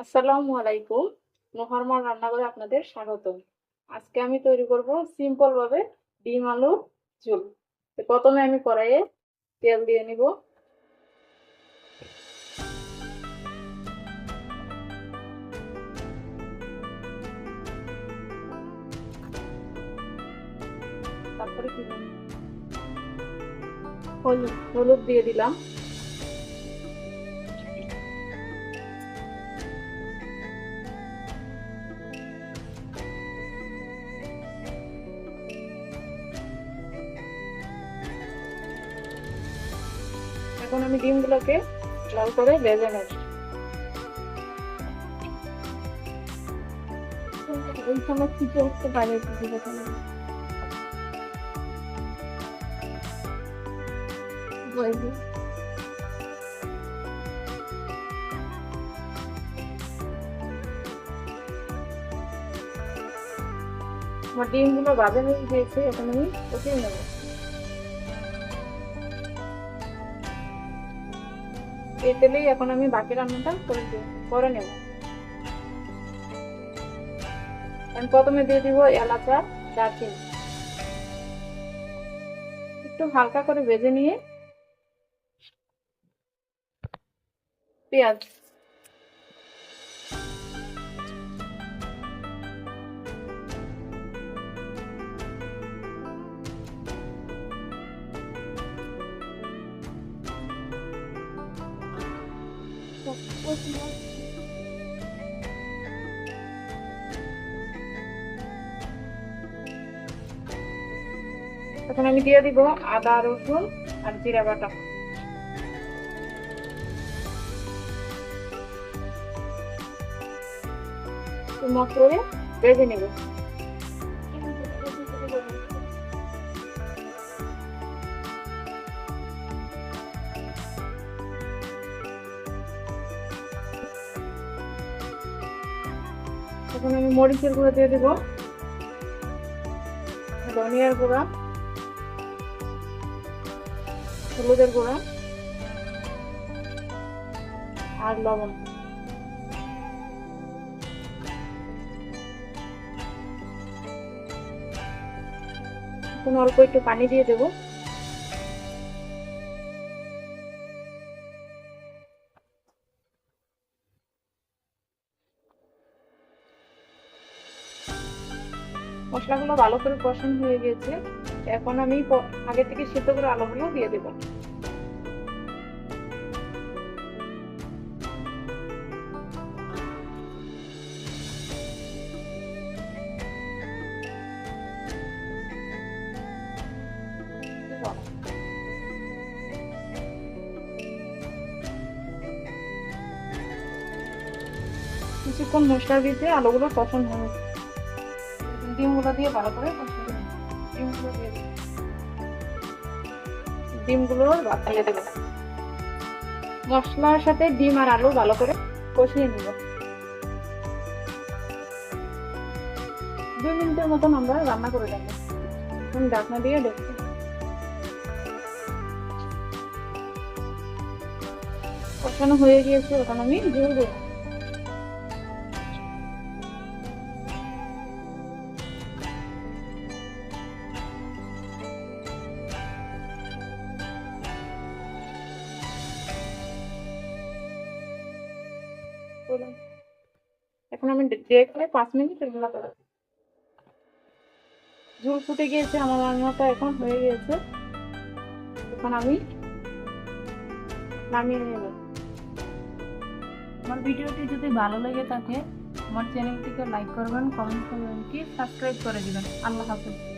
আসসালামু আলাইকুম। নোহারমান রান্নাঘরে আপনাদের স্বাগত আজকে আমি তৈরি করব সিম্পল ভাবে ডিম, আলু, ঝোল। প্রথমে আমি কড়াইয়ে তেল দিয়ে নিব। তারপরে হলুদ হলুদ দিয়ে দিলাম। এখন আমি ডিমগুলোকে লাল করে ভেজে নেব। ওই সময় কিছু উঠতে পারে আমার ডিমগুলো হয়ে গিয়েছে, এখন আমি উঠিয়ে নেব। এই তেলেই এখন আমি বাকি রান্নাটা করে করে নেব। আমি প্রথমে দিয়ে দিব এলাচ, দারচিনি। একটু হালকা করে ভেজে নিয়ে পেঁয়াজ। এখন আমি দিয়ে দিব আদা রসুন আর জিরা বাটা। মশলা ভেজে নেব। এখন আমি মরিচের গুঁড়ো দিয়ে দেবো। ধনিয়ার গুঁড়া, হলুদের গুঁড়া, আর লবণ। এখন অল্প একটু পানি দিয়ে দেবো। মশলাগুলো ভালো করে কষানো হয়ে গেছে। এখন আমি আগে থেকে সিদ্ধ করে আলুগুলো দিয়ে দেবো। কিছুক্ষণ মশলার ভিতরে আলুগুলো কষানো হবে ডিমগুলো দিয়ে ভালো করে ডিমগুলো দেবো। মশলার সাথে ডিম আর আলু ভালো করে কষিয়ে নিব। দুই মিনিটের মতন আমরা রান্না করে নেব। এখন ঢাকনা দিয়ে দেখব কষানো হয়ে গিয়েছে এখন আমি ঝোল দেবো। এখন আমি দেখলে পাঁচ মিনিট রান্না করব ঝোল ফুটে গিয়েছে, আমার রান্নাটা এখন হয়ে গিয়েছে। এখন আমি নামিয়ে নেব। আমার ভিডিওটি যদি ভালো লেগে থাকে, আমার চ্যানেলটিকে লাইক করবেন কমেন্ট করবেন, কি? সাবস্ক্রাইব করে দিবেন। আল্লাহ হাফেজ।